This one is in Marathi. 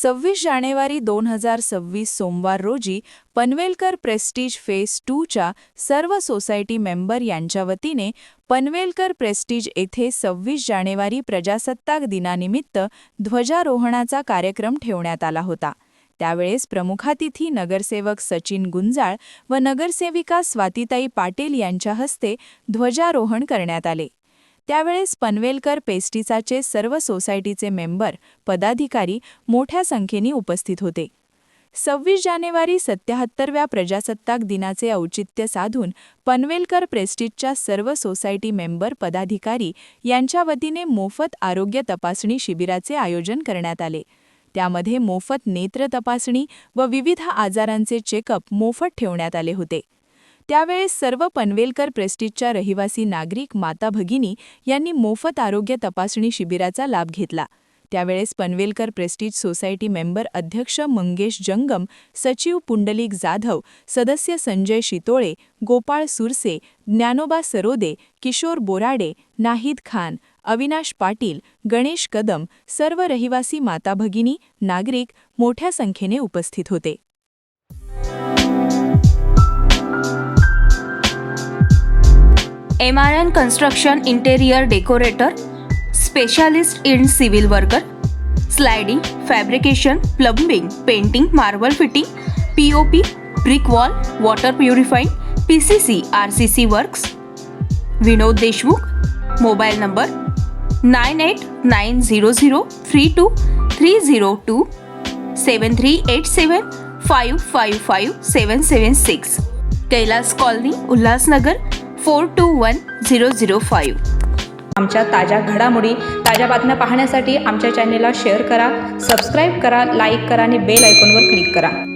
सव्वीस जानेवारी दोन हजार सव्वीस सोमवार रोजी पनवेलकर प्रेस्टीज फेस टूच्या सर्व सोसायटी मेंबर यांच्या वतीने पनवेलकर प्रेस्टीज येथे सव्वीस जानेवारी प्रजासत्ताक दिनानिमित्त ध्वजारोहणाचा कार्यक्रम ठेवण्यात आला होता त्यावेळेस प्रमुखातिथी नगरसेवक सचिन गुंजाळ व नगरसेविका स्वातिताई पाटील यांच्या हस्ते ध्वजारोहण करण्यात आले त्यावेळेस पनवेलकर पेस्टीसाचे सर्व सोसायटीचे मेंबर पदाधिकारी मोठ्या संख्येने उपस्थित होते सव्वीस जानेवारी सत्याहत्तरव्या प्रजासत्ताक दिनाचे औचित्य साधून पनवेलकर प्रेस्टीजच्या सर्व सोसायटी मेंबर पदाधिकारी यांच्या वतीने मोफत आरोग्य तपासणी शिबिराचे आयोजन करण्यात आले त्यामध्ये मोफत नेत्र तपासणी व विविध आजारांचे चेकअप मोफत ठेवण्यात आले होते त्यावेळेस सर्व पनवेलकर प्रेस्टिजच्या रहिवासी नागरिक माता भगिनी यांनी मोफत आरोग्य तपासणी शिबिराचा लाभ घेतला त्यावेळेस पनवेलकर प्रेस्टिज सोसायटी मेंबर अध्यक्ष मंगेश जंगम सचिव पुंडलिक जाधव सदस्य संजय शितोळे गोपाळ सुरसे ज्ञानोबा सरोदे किशोर बोराडे नाहिद खान अविनाश पाटील गणेश कदम सर्व रहिवासी माता भगिनी नागरिक मोठ्या संख्येने उपस्थित होते MRN Construction Interior Decorator, Specialist in Civil Worker, Sliding, Fabrication, Plumbing, Painting, Marble Fitting, POP, Brick Wall, Water Purifying, PCC, RCC Works. Vinod Deshmukh, Mobile Number 9890032302 73875555776, Kailas Colony, Ulhasnagar, four two one zero zero five आमच्या ताज्या घडामोडी ताज्या बातम्या पाहण्यासाठी आमच्या चॅनेलला शेअर करा सबस्क्राईब करा लाईक करा आणि बेल आयकॉनवर क्लिक करा